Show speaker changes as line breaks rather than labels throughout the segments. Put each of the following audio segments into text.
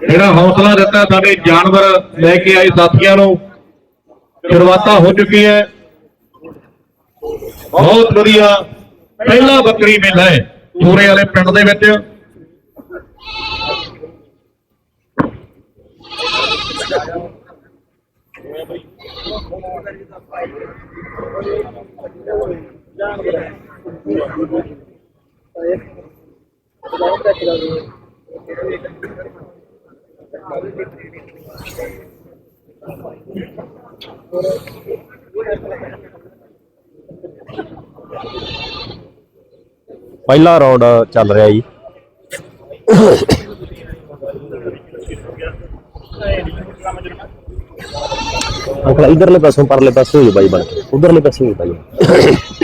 ਜਿਹੜਾ ਹੌਸਲਾ ਦਿੱਤਾ ਸਾਡੇ ਜਾਨਵਰ ਲੈ ਕੇ ਆਏ ਸਾਥੀਆਂ ਨੂੰ, ਸ਼ੁਰੂਆਤਾਂ ਹੋ ਚੁੱਕੀ ਹੈ। ਬਹੁਤ ਵਧੀਆ, ਪਹਿਲਾ ਬੱਕਰੀ ਮੇਲਾ ਹੈ ਪੂਰੇ ਵਾਲੇ ਪਿੰਡ ਦੇ ਵਿੱਚ।
ਪਹਿਲਾ ਰਾਉਂਡ ਚੱਲ ਰਿਹਾ ਜੀ। ਅੰਕਲ ਇਧਰਲੇ ਪਾਸੋਂ, ਪਰਲੇ ਪਾਸੇ ਹੋ ਜਾ ਬਾਈ ਬਣ ਕੇ, ਉਧਰਲੇ ਪਾਸੇ ਹੋ ਜਾ ਬਾਈ।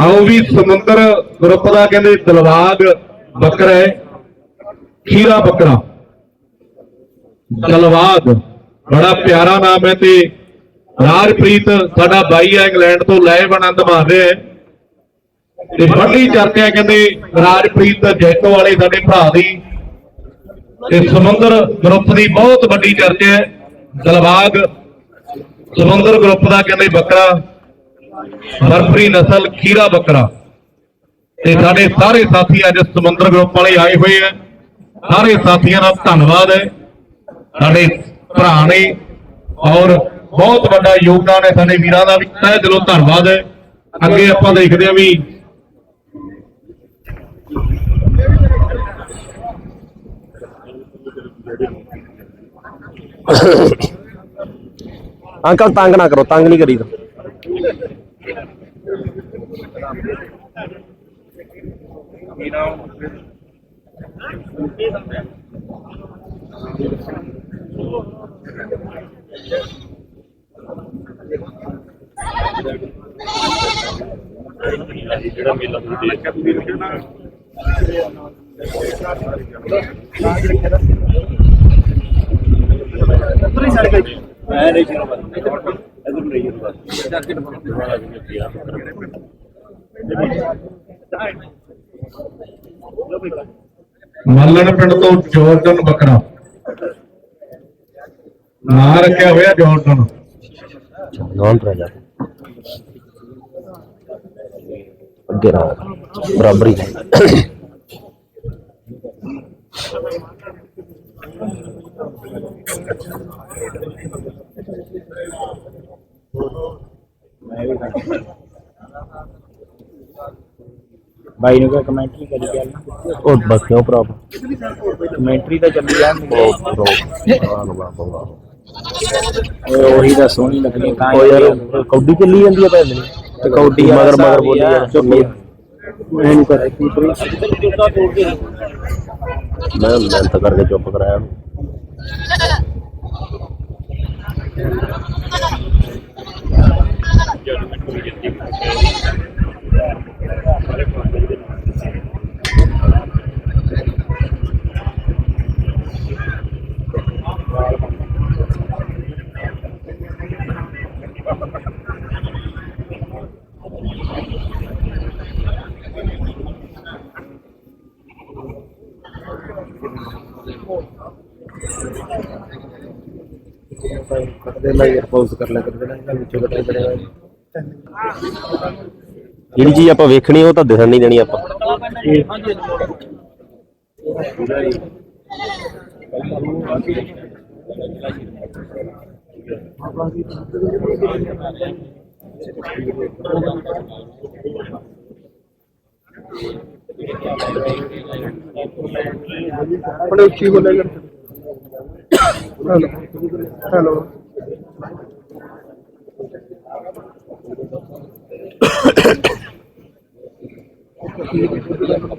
ਆਓ ਵੀ ਸਮੁੰਦਰ ਗਰੁੱਪ ਦਾ ਕਹਿੰਦੇ ਦਲਵਾਗ ਬੱਕਰਾ ਹੈ, ਖੀਰਾ ਬੱਕਰਾ। ਦਲਵਾਗ ਬੜਾ ਪਿਆਰਾ ਨਾਮ ਹੈ ਤੇ ਰਾਜਪ੍ਰੀਤ ਸਾਡਾ ਬਾਈ ਹੈ ਇੰਗਲੈਂਡ ਤੋਂ ਲਾਈਵ ਆਨੰਦ ਮਾਣ ਰਿਹਾ ਹੈ। ਤੇ ਵੱਡੀ ਚਰਚਾ ਕਹਿੰਦੇ ਰਾਜਪ੍ਰੀਤ ਜੈਤੋ ਵਾਲੇ ਸਾਡੇ ਭਰਾ ਦੀ। ਤੇ ਸਮੁੰਦਰ ਗਰੁੱਪ ਦੀ ਬਹੁਤ ਵੱਡੀ ਚਰਚਾ ਹੈ ਦਲਵਾਗ ਸਮੁੰਦਰ ਗਰੁੱਪ ਦਾ ਕਹਿੰਦੇ ਬੱਕਰਾ। ਬਰਬਰੀ ਨਸਲ ਖੀਰਾ ਬੱਕਰਾ। ਤੇ ਸਾਡੇ ਸਾਰੇ ਸਾਥੀ ਅੱਜ ਸਮੁੰਦਰ ਗਰੁੱਪ ਵਾਲੇ ਆਏ ਹੋਏ ਆ। ਸਾਰੇ ਸਾਥੀਆਂ ਦਾ ਧੰਨਵਾਦ ਹੈ। ਸਾਡੇ ਭਰਾ ਨੇ ਔਰ ਬਹੁਤ ਵੱਡਾ ਯੋਗਦਾਨ ਹੈ ਸਾਡੇ ਵੀਰਾਂ ਦਾ ਵੀ। ਤਹਿ ਦਿਲੋਂ ਧੰਨਵਾਦ ਹੈ। ਅੱਗੇ ਆਪਾਂ ਦੇਖਦੇ ਹਾਂ ਵੀ
ਅੰਕਲ ਤੰਗ ਨਾ ਕਰੋ, ਤੰਗ ਨਹੀਂ ਕਰੀਦਾ।
ਮੇਰਾ ਜਿਹੜਾ ਮੇਲਾ ਤੁਸੀਂ ਦੇਖਿਆ ਤੁਸੀਂ ਲਿਖਣਾ ਉੱਤਰੀ ਸੜਕ ਹੈ ਮੈਂ ਨਹੀਂ ਸ਼ਰਮ ਆਉਂਦੀ ਇਧਰ ਨਹੀਂ ਜਾਂਦਾ ਜੈਕਟ ਪਾਉਂਦਾ
ਮੱਲਣ ਪਿੰਡ ਤੋਂ ਜੋਰਡਨ ਬੱਕਰਾ। ਨਾਂ ਰੱਖਿਆ ਹੋਇਆ ਜੋਰਡਨ
ਨੌਨ ਰਹਿ ਜਾ ਅੱਗੇ ਰਹਾ ਬਰਾਬਰੀ।
ਬਾਈ ਨੂੰ ਕਿਹਾ ਕਮੈਂਟਰੀ ਕਰੀ ਚੱਲ
ਉਹ ਬਸ ਕਿਉਂ ਭਰਾ
ਕਮੈਂਟਰੀ ਤਾਂ ਚੱਲੀ ਜਾਂਦੀ
ਵਾਹ
ਓਏ ਉਹੀ ਤਾਂ ਸੋਹਣੀ ਲੱਗਦੀ ਤਾਂ
ਉਹ ਯਾਰ ਕੌਡੀ ਚੱਲੀ ਜਾਂਦੀ ਆ ਭੈਣ
ਤੇ ਕੌਡੀ
ਮਗਰ ਮਗਰ ਬੋਲੀ ਯਾਰ ਚੁੱਪੀ
ਮੈਨੂੰ ਕਰੇ ਕੀ ਪਰੀ
ਮੈਂ ਮਿਹਨਤ ਕਰਕੇ ਚੁੱਪ ਕਰਾਇਆ ਉਹਨੂੰ।
ਕੱਟਦੇ ਲਾ ਯਾਰ ਪਾਉਸ ਕਰ ਲੈ ਕਰਦੇ ਨਾ ਵਿੱਚੋਂ ਕੱਟੇ ਬੜੇਗਾ
ਜਿਹੜੀ ਚੀਜ਼ ਆਪਾਂ ਵੇਖਣੀ ਉਹ ਤਾਂ ਦਿਖਣ ਨਹੀਂ ਦੇਣੀ ਆਪਾਂ।
ਬੜੇ ਉੱਚੀ ਬੋਲੇ ਕਰ ਹੈਲੋ ਕੋਈ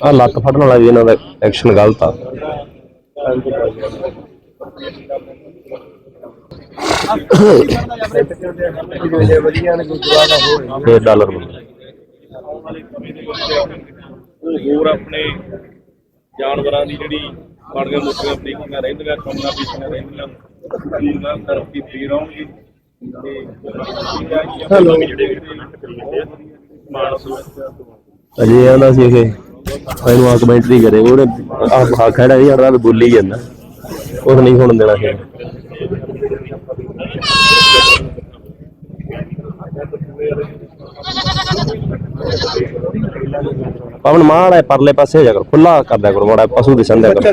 ਆ ਲੱਤ ਫੜਨ ਵਾਲਾ ਵੀ ਇਹਨਾਂ ਦਾ ਐਕਸ਼ਨ ਗਲਤ ਆ
ਵਧੀਆ ਨੇ ਗੁਰਦੁਆਰਾ ਹੋਏ
ਫੇਰ ਡਾਲਰ ਬਣਦਾ
ਉਹ ਹੋਰ ਆਪਣੇ ਜਾਨਵਰਾਂ ਦੀ ਜਿਹੜੀ ਮੋਟੀਆਂ ਰਹਿੰਦੀਆਂ ਪੀਸੀਆਂ ਰਹਿੰਦੀਆਂ। ਉਹਨਾਂ ਤੇ ਹੈਲੋ। ਜਿਹੜੇ
ਅਜੇ ਆਂਦਾ ਸੀ ਇਹ। ਇਹਨੂੰ ਆ ਕਮੈਂਟਰੀ ਕਰੇ, ਉਹਨੇ ਆ ਆ ਖੜਾ ਹੀ ਹੜਦਾ ਬੋਲੀ ਜਾਂਦਾ। ਉਹ ਨਹੀਂ ਹੁਣ ਦੇਣਾ ਸੀ ਪਵਨ ਮਾੜਾ ਪਰਲੇ ਪਾਸੇ ਜਾ ਕਰ ਖੁੱਲਾ ਕਰਦਾ ਕਰੋ, ਮਾੜਾ ਪਸ਼ੂ ਦਿਸਣ ਦਿਆ ਕਰੋ।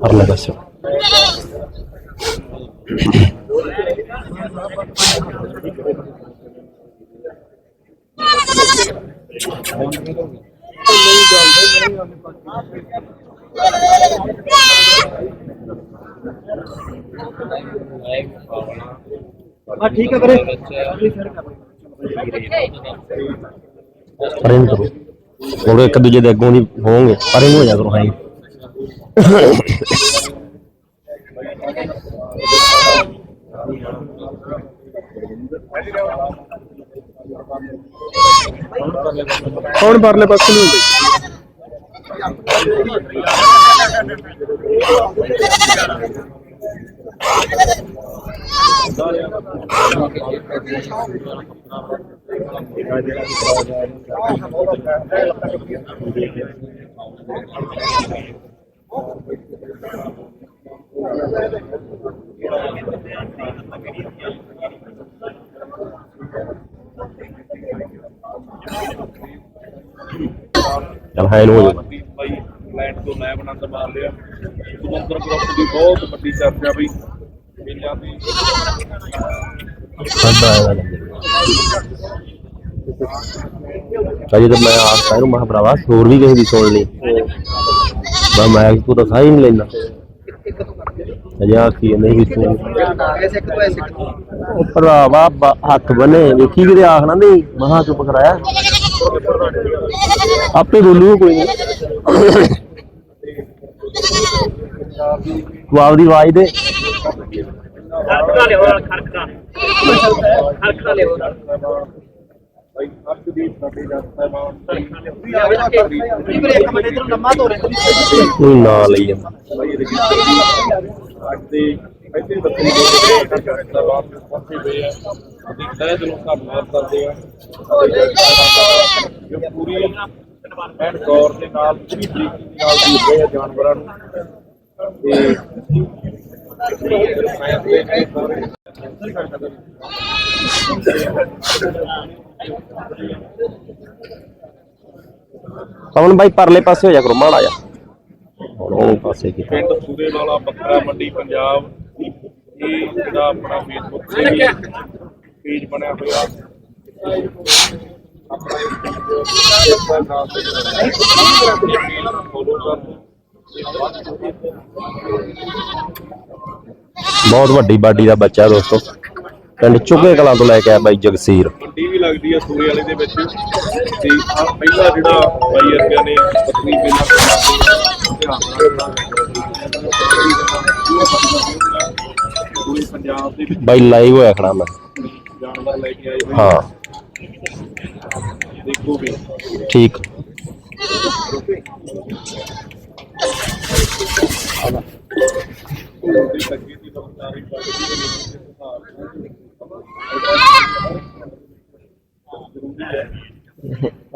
ਪਰਲੇ ਪਾਸੇ
ਹਾਂ ਠੀਕ ਹੈ ਵੀਰੇ।
ਪਰੇ ਨੂੰ ਕਰੋ। ਉਹ ਇੱਕ ਦੂਜੇ ਦੇ ਅੱਗੋਂ ਦੀ ਹੋਣਗੇ। ਪਰੇ ਨੂੰ ਹੋ ਜਾ ਕਰੋ ਹਾਂ
ਕੌਣ ਪਰਲੇ ਪਾਸੇ ਨੂੰ ਹੁੰਦੇ
ਚਲ ਹਾਂ ਇਹਨੂੰ ਹੋ ਜਾ
ਬਾਈ ਲੈਂਡ ਤੋਂ ਲੈ ਆਨੰਦ ਮਾਰ ਲਿਆ, ਸਮੁੰਦਰ ਗਰੁੱਪ ਦੀ ਬਹੁਤ ਵੱਡੀ ਚਰਚਾ ਬਈ ਮੇਲਿਆਂ ਦੀ।
ਸਾਡਾ ਆਇਆ ਚਾਹੇ ਤਾਂ ਮੈਂ ਆਪ ਸਾਰੂ ਮਹਾ ਭਰਾਵਾ ਹੋਰ ਵੀ ਕਿਸੇ ਦੀ ਸੁਣ ਲਈ। ਮੈਂ ਮੈਂ ਤੂੰ ਤਾਂ ਸਾਈ ਨਹੀਂ ਲੈਂਦਾ। ਅਜਾ ਕੀ ਨਹੀਂ ਵੀ ਤੂੰ ਉਹ ਭਰਾਵਾ ਹੱਥ ਬਨੇ ਵੇਖੀ ਕਿਤੇ ਆਖਣਾ ਨਹੀਂ ਮਹਾ ਚੁੱਪ ਕਰਾਇਆ? ਆਪੇ ਬੋਲੂ ਕੋਈ ਨਹੀਂ ਤੂੰ ਆਪਦੀ ਆਵਾਜ਼ ਦੇ।
ਭਾਈ ਅਰਸ਼ਦੀਪ ਸਾਡੇ ਜੱਟ ਸਾਹਿਬਾਨ
ਕੋਈ ਨਾ। ਲਈ ਜਾਂਦਾ
ਭਾਈ ਅੱਜ ਦੇ ਇੱਥੇ ਬੱਚੇ ਦੇ ਸਾਹਿਬਾਨ ਦੇ ਪਹੁੰਚੇ ਹੋਏ ਆ। ਅਸੀਂ ਤਹਿ ਦਿਲੋਂ ਧੰਨਵਾਦ ਕਰਦੇ ਆ ਦਾ ਜੋ ਪੂਰੀ ਐਨ ਗੌਰ ਦੇ ਨਾਲ ਪੂਰੀ ਤਰੀਕੇ ਦੇ ਨਾਲ ਜੀਵ ਰਹੇ ਆ ਜਾਨਵਰਾਂ ਨੂੰ।
ਪਵਨ ਬਾਈ ਪਰਲੇ ਪਾਸੇ ਹੋ ਜਾ ਕਰੋ ਮਾੜਾ ਜਾ ਹੁਣ ਉਹ ਪਾਸੇ ਕੀਤਾ।
ਪਿੰਡ ਸੂਰੇ ਵਾਲਾ ਬੱਕਰਾ ਮੰਡੀ ਪੰਜਾਬ। ਇਹ ਜਿਹੜਾ ਆਪਣਾ ਫੇਸਬੁੱਕ ਤੇ ਪੇਜ ਬਣਿਆ ਹੋਇਆ। ਆਪਣਾ ਇਸ ਦਾ ਨਾਮ ਤੇ ਫੋਲੋ ਕਰ
ਬਹੁਤ ਵੱਡੀ ਬਾਡੀ ਦਾ ਬੱਚਾ ਦੋਸਤੋ। ਪਿੰਡ ਚੁੱਗੇ ਕਲਾਂ ਤੋਂ ਲੈ ਕੇ ਆਇਆ ਬਾਈ ਜਗਸੀਰ।
ਮੰਡੀ ਵੀ ਲੱਗਦੀ ਆ ਸੂਰੇ ਵਾਲੇ ਦੇ ਵਿੱਚ। ਤੇ ਆ ਪਹਿਲਾ ਜਿਹੜਾ ਬਾਈ ਅਰਗਿਆ ਨੇ
ਲਾਈਵ ਹੋਇਆ ਖੜਾ ਮੈਂ। ਹਾਂ। ਠੀਕ।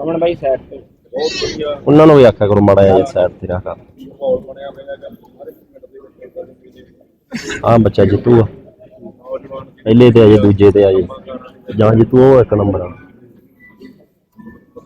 ਅਮਨ ਬਾਈ ਸਾਈਡ ਤੇ।
ਉਹਨਾਂ ਨੂੰ ਵੀ ਆਖਿਆ ਕਰੋ ਮਾੜਾ ਜਿਹਾ ਸਾਈਡ ਤੇ ਰੱਖ। ਆਹ ਬੱਚਾ
ਨੌਜਵਾਨ
ਪਹਿਲੇ ਤੇ ਅਜੇ ਦੂਜੇ ਤੇ ਅਜੇ ਜਾਂ। ਜਿੱਤੂ ਉਹ ਇੱਕ ਨੰਬਰ ਆ
ਸੋਹਣਾ ਬੱਚਾ ਸੋਹਣਾ ਥੋੜੇ ਪੂਰੇ ਕਰ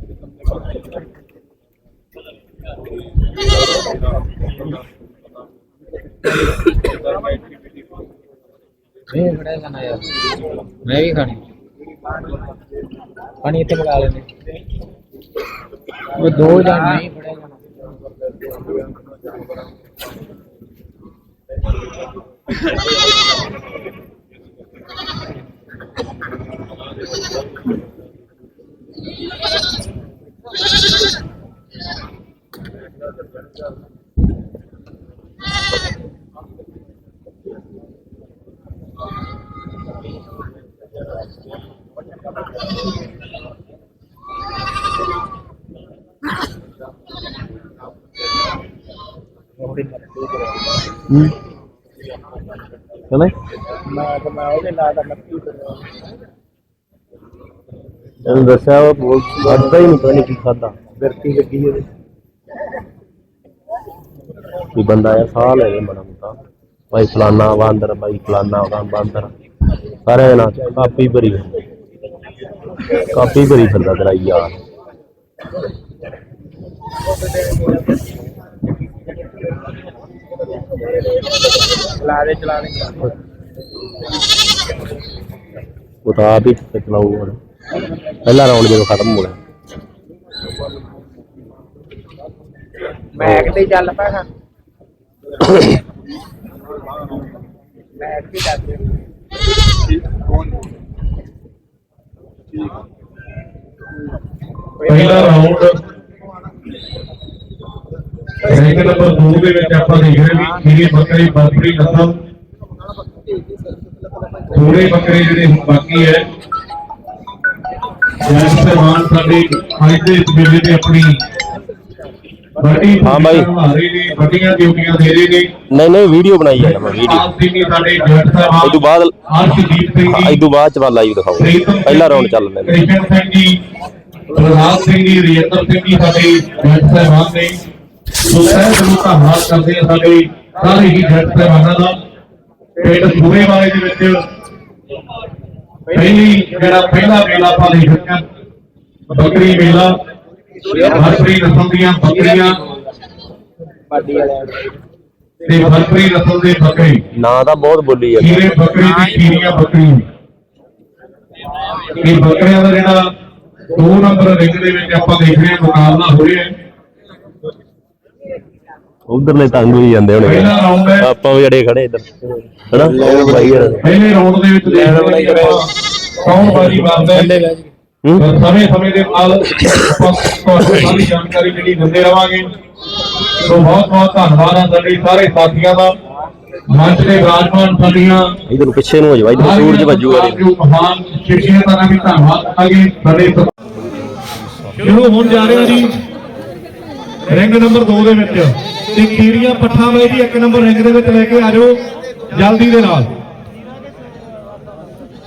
ਨਹੀਂ ਖੜਾ ਖਾਣਾ ਯਾਰ। ਮੈਂ ਵੀ ਖਾਣੀ। ਪਾਣੀ ਇੱਥੇ ਪਕਾ ਲੈਣੇ ਉਹ ਦੋ ਜਣ ਨਹੀਂ ਫੜਿਆ ਜਾਣਾ
ਹੂੰ। ਚਲੇ
ਮੈਂ ਤਾਂ ਮੈਂ ਉਹਦੇ ਨਾਲ ਦਾ ਮੱਕੀ
ਇਹਨੂੰ ਦੱਸਿਆ ਉਹ ਬੋਲ ਵੱਧਦਾ ਹੀ ਨਹੀਂ ਪਤਾ ਨਹੀਂ ਕੀ ਖਾਦਾ
ਬਿਰਤੀ ਲੱਗੀ ਉਹਦੇ।
ਕੋਈ ਬੰਦਾ ਆ ਸਾਹ ਲੈ ਗਿਆ ਬੜਾ ਮੋਟਾ। ਭਾਈ ਫਲਾਨਾ ਬਾਂਦਰ ਭਾਈ ਫਲਾਨਾ ਉਹਦਾ ਬਾਂਦਰ ਸਾਰੇ ਨਾਲ ਕਾਪੀ ਭਰੀ। ਕਾਪੀ ਭਰੀ ਫਿਰਦਾ ਤੇਰਾ ਯਾਰ।
ਚਲਾ ਦੇ ਚਲਾ ਦੇ
ਉਹ ਤਾਂ ਆਪ ਹੀ ਚਲਾਊ ਹੁਣ। ਪਹਿਲਾ ਰਾਉਂਡ ਜਦੋਂ ਖਤਮ ਹੋ ਗਿਆ
ਮੈਕ ਤੇ ਚੱਲ ਪੈਣਾ।
ਪਹਿਲਾ ਰਾਉਂਡ ਰੈਂਕ ਨੰਬਰ 2 ਦੇ ਵਿੱਚ ਆਪਾਂ ਦੇਖ ਰਹੇ ਵੀ ਖੀਰੀ ਬੱਕਰੀ ਬਰਫੀ ਨਸਲ ਥੋੜੇ ਬੱਕਰੇ ਜਿਹੜੇ ਹੁਣ ਬਾਕੀ ਹੈ। ਜੈਸ ਸਮਾਨ ਸਾਡੇ ਅੱਜ ਦੇ ਇਸ ਤੇ ਆਪਣੀ
ਹਾਂ ਬਾਈ।
ਵੱਡੀਆਂ ਡਿਊਟੀਆਂ ਦੇ ਰਹੇ ਨੇ।
ਨਹੀਂ ਨਹੀਂ ਵੀਡੀਓ ਬਣਾਈ ਜਾਂਦਾ ਮੈਂ ਵੀਡੀਓ।
ਆਪ ਸਿੰਘ ਸਾਡੇ ਜੱਟ ਸਾਹਿਬਾਨ
ਇਹ ਤੋਂ ਬਾਅਦ
ਹਰਸ਼ਦੀਪ ਸਿੰਘ
ਇਹ
ਜੀ
ਤੋਂ ਬਾਅਦ ਚ ਬਾਅਦ ਲਾਈਵ ਦਿਖਾਓ ਪਹਿਲਾ ਰਾਉਂਡ ਚੱਲ ਰਿਹਾ।
ਕ੍ਰਿਸ਼ਨ ਸਿੰਘ ਜੀ ਪ੍ਰਸਾਦ ਸਿੰਘ ਜੀ ਰੇਤਰ ਸਿੰਘ ਜੀ ਸਾਡੇ ਜੱਟ ਸਾਹਿਬਾਨ ਨੇ। ਸੋ ਸਹਿਜ ਨੂੰ ਧੰਨਵਾਦ ਕਰਦੇ ਆ ਸਾਡੇ ਸਾਰੇ ਹੀ ਜੱਟ ਸਾਹਿਬਾਨਾਂ ਦਾ। ਪਿੰਡ ਸੂਰੇ ਵਾਲੇ ਦੇ ਵਿੱਚ ਪਹਿਲੀ ਜਿਹੜਾ ਪਹਿਲਾ ਮੇਲਾ ਆਪਾਂ ਹਾਂ ਬੱਕਰੀ ਮੇਲਾ। ਹਰਪ੍ਰੀ ਨਸਲ ਦੀਆਂ ਬੱਕਰੀਆਂ
ਬਾਡੀ ਵਾਲਿਆਂ ਨੂੰ।
ਤੇ ਹਰਪ੍ਰੀ ਨਸਲ ਦੇ ਬੱਕਰੇ।
ਨਾਂ ਤਾਂ ਬਹੁਤ ਬੋਲੀ ਹੈ
ਖੀਰੇ ਬੱਕਰੀ ਦੀ ਖੀਰੀਆਂ ਬੱਕਰੀ ਕਿ ਬੱਕਰਿਆਂ ਦਾ ਜਿਹੜਾ 2 ਨੰਬਰ ਰਿੰਗ ਦੇ ਵਿੱਚ ਆਪਾਂ ਦੇਖ ਰਹੇ ਹਾਂ ਮੁਕਾਬਲਾ ਹੋ ਰਿਹਾ ਹੈ।
ਉਧਰਲੇ ਤੰਗ ਹੋਈ ਜਾਂਦੇ ਹੋਣੇ। ਆਪਾਂ ਵੀ ਜਿਹੜੇ ਖੜੇ ਇੱਧਰ। ਹਨਾ?
ਪਹਿਲੇ ਰਾਉਂਡ ਦੇ ਵਿੱਚ ਦੇਖ ਰਹੇ ਹਾਂ ਕੌਣ ਬਾਜੀ ਮਾਰਦਾ ਹੂੰ। ਸਮੇਂ ਸਮੇਂ ਦੇ ਨਾਲ ਤੁਹਾਨੂੰ ਸਾਰੀ ਜਾਣਕਾਰੀ ਜਿਹੜੀ ਦਿੰਦੇ ਰਵਾਂਗੇ। ਸੋ ਬਹੁਤ ਬਹੁਤ ਧੰਨਵਾਦ ਆ ਸਾਡੇ ਸਾਰੇ ਸਾਥੀਆਂ ਦਾ। ਮੰਚ ਦੇ ਵਿਰਾਜਮਾਨ ਸਾਡੀਆਂ।
ਇਧਰ ਨੂੰ ਪਿੱਛੇ ਨੂੰ ਹੋ ਜਾ ਬਾਈ ਇਧਰ ਸੂਰਜ ਵੱਜੂਗਾ ਰੇ
ਜੋ ਮਹਾਨ ਸ਼ਖਸੀਅਤਾਂ ਦਾ ਵੀ ਧੰਨਵਾਦ ਕਰਾਂਗੇ ਸਾਡੇ ਸ਼ੁਰੂ ਹੋਣ ਜਾ ਰਿਹਾ ਜੀ। ਰਿੰਗ ਨੰਬਰ 2 ਦੇ ਵਿੱਚ। ਤੇ ਕੀਰੀਆਂ ਪੱਠਾ ਬਾਈ ਜੀ ਇੱਕ ਨੰਬਰ ਰਿੰਗ ਦੇ ਵਿੱਚ ਲੈ ਕੇ ਆ ਜਾਓ ਜਲਦੀ ਦੇ ਨਾਲ।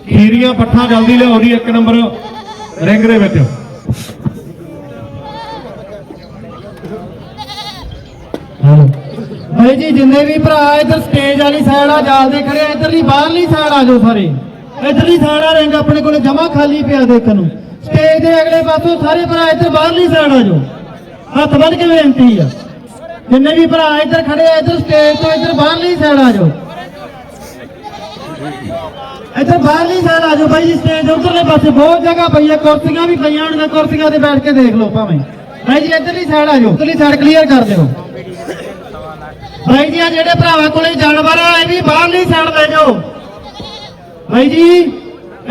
ਖੀਰੀਆਂ ਪੱਠਾ ਜਲਦੀ ਲਿਆਓ ਜੀ ਇੱਕ ਨੰਬਰ। ਰਿੰਗ ਦੇ ਵਿੱਚ
ਭਾਈ ਜੀ, ਜਿੰਨੇ ਵੀ ਭਰਾ ਇੱਧਰ ਸਟੇਜ ਵਾਲੀ ਸਾਈਡ ਆ, ਜਾਲ ਖੜੇ ਇੱਧਰਲੀ ਬਾਹਰਲੀ ਸਾਈਡ ਆ ਜਾਓ ਸਾਰੇ। ਇੱਧਰਲੀ ਸਾਈਡ ਆ ਰਿੰਗ ਆਪਣੇ ਕੋਲੇ ਜਮਾ ਖਾਲੀ ਪਿਆ ਦੇਖਣ ਨੂੰ। ਸਟੇਜ ਦੇ ਅਗਲੇ ਪਾਸੋਂ ਸਾਰੇ ਭਰਾ ਇੱਧਰ ਬਾਹਰਲੀ ਸਾਈਡ ਆ ਜਾਓ। ਹੱਥ ਬੰਨ ਕੇ ਬੇਨਤੀ ਆ। ਜਿੰਨੇ ਵੀ ਭਰਾ ਇੱਧਰ ਖੜੇ ਆ, ਇੱਧਰ ਸਟੇਜ ਤੋਂ ਇੱਧਰ ਬਾਹਰਲੀ ਸਾਈਡ ਆ ਜਾਓ। ਇੱਧਰ ਬਾਹਰਲੀ ਸਾਈਡ ਆ ਭਾਈ ਜੀ ਸਟੇਜ ਉਧਰਲੇ ਪਾਸੇ ਬਹੁਤ ਜਗ੍ਹਾ ਪਈ ਆ, ਕੁਰਸੀਆਂ ਵੀ ਪਈਆਂ ਹੋਣਗੀਆਂ, ਕੁਰਸੀਆਂ ਤੇ ਬੈਠ ਕੇ ਦੇਖ ਲਓ ਭਾਵੇਂ। ਭਾਈ ਜੀ, ਇੱਧਰਲੀ ਸਾਈਡ ਆ ਜਾਓ ਸਾਈਡ ਕਲੀਅਰ ਕਰ ਦਿਓ। ਭਾਈ ਜੀ ਆ ਜਿਹੜੇ ਭਰਾਵਾਂ ਕੋਲੇ ਜਾਨਵਰ ਆ, ਇਹ ਵੀ ਬਾਹਰਲੀ ਸਾਈਡ ਲੈ ਜਾਓ। ਭਾਈ ਜੀ,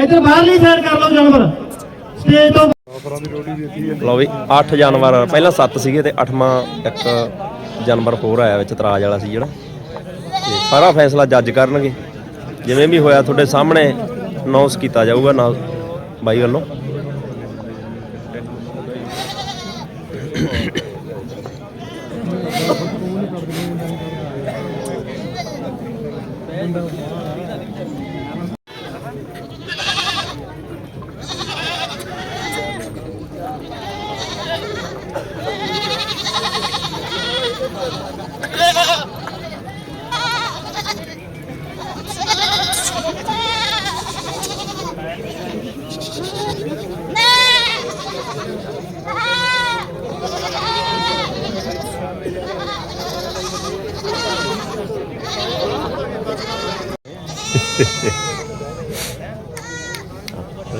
ਇੱਧਰ ਬਾਹਰਲੀ ਸਾਈਡ ਕਰ ਲਓ ਜਾਨਵਰ। ਸਟੇਜ ਤੋਂ
ਲਓ ਵੀ 8 ਜਾਨਵਰ ਪਹਿਲਾਂ 7 ਸੀਗੇ ਤੇ 8ਵਾਂ ਇੱਕ ਜਾਨਵਰ ਹੋਰ ਆਇਆ ਵਿੱਚ, ਤਰਾਜ ਵਾਲਾ ਸੀ ਜਿਹੜਾ। ਸਾਰਾ ਫੈਸਲਾ ਜੱਜ ਕਰਨਗੇ। ਜਿਵੇਂ ਵੀ ਹੋਇਆ ਤੁਹਾਡੇ ਸਾਹਮਣੇ ਅਨਾਉਂਸ ਕੀਤਾ ਜਾਊਗਾ ਨਾਲ ਬਾਈ ਵੱਲੋਂ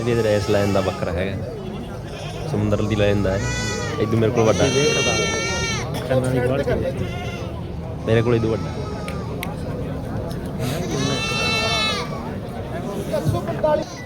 ਇਹਦੀ ਤੇ ਰੈਸ ਲਾਈਨ ਦਾ ਬੱਕਰਾ ਹੈਗਾ ਸਮੁੰਦਰ ਦੀ ਲਾਈਨ ਦਾ ਹੈ ਇਦੋਂ ਮੇਰੇ ਕੋਲ ਵੱਡਾ ਮੇਰੇ ਕੋਲ ਇਦੋਂ ਵੱਡਾ
Ah!